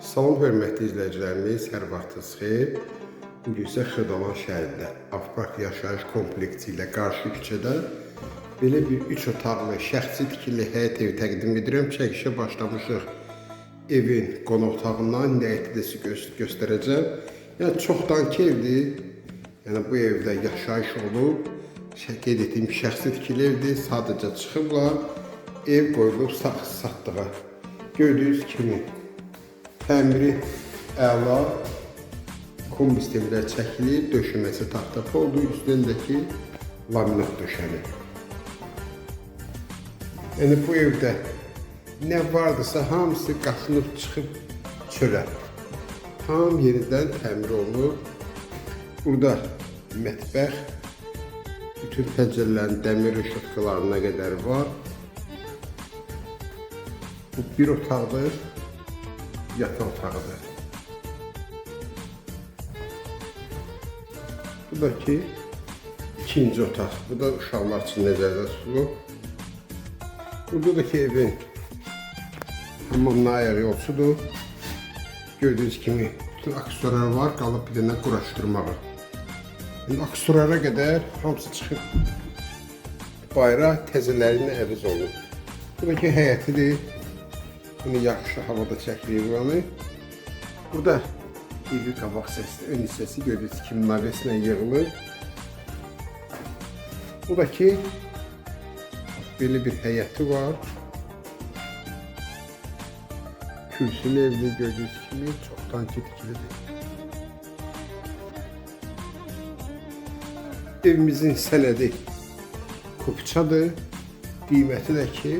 Salam hörmətli izləyicilərimiz, hər vaxtınız xeyir. Gün isə Xırdalan şəhərində Avpark yaşayış kompleksi ilə qarşı küçədə belə bir 3 otaqlı şəxsi tikili həyət evi təqdim edirəm. Çəkişə başlamışıq. Evin qonaq otağından sizə gö- göstərəcəm. Yəni çoxdankı evdir. Yəni bu evdə yaşayış olub. Qeyd etdiyim şəxsi tikili evdir. Sadəcə çıxıblar. Ev qoyulub sat satdığa. Gördüyünüz kimi təmiri əla, kombi sistemlər çəkilib, döşəməsi taxta poldu, üstündəki laminat döşənib. Yəni bu evdə nə vardısa hamısı qaçınıb çıxıb çölə. Tam yenidən təmir olunub. Burada mətbəx, bütün pəncərələrin dəmir rəşatkalarına qədər var. Bu bir otaqdır, yataq otağıdır. Bu da ki ikinci otaq. Bu da uşaqlar üçün nəzərdə tutulub. Burada da ki evin hamamın ayağı yolçudur. Gördüyünüz kimi bütün aksesuarlar var, qalıb bir dənə quraşdırmağı. Yəni aksesuarlara qədər hamısı çıxıb bayra təzələrinə əvəz olunub. Bu da ki həyətidir. Bunu yaxşı havada çəkilir buranı. Burada iri qabaq səsi, ön hissəsi gördüyünüz kimi naveslə yığılır. Bu da ki belə bir həyəti var. Kürsülü evli gördüyünüz kimi çoxdan tikilidir. Evimizin sənədi kupçadır. Qiyməti də ki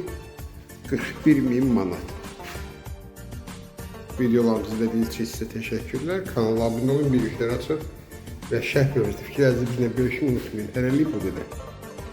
41 min manat. Videolarımızı izlediğiniz için size teşekkürler. Kanala abone olun, bildirimleri açın ve şərh bölümünüzdə fikirlərinizi bizimlə bölüşün unutmayın. Hələlik bu qədər.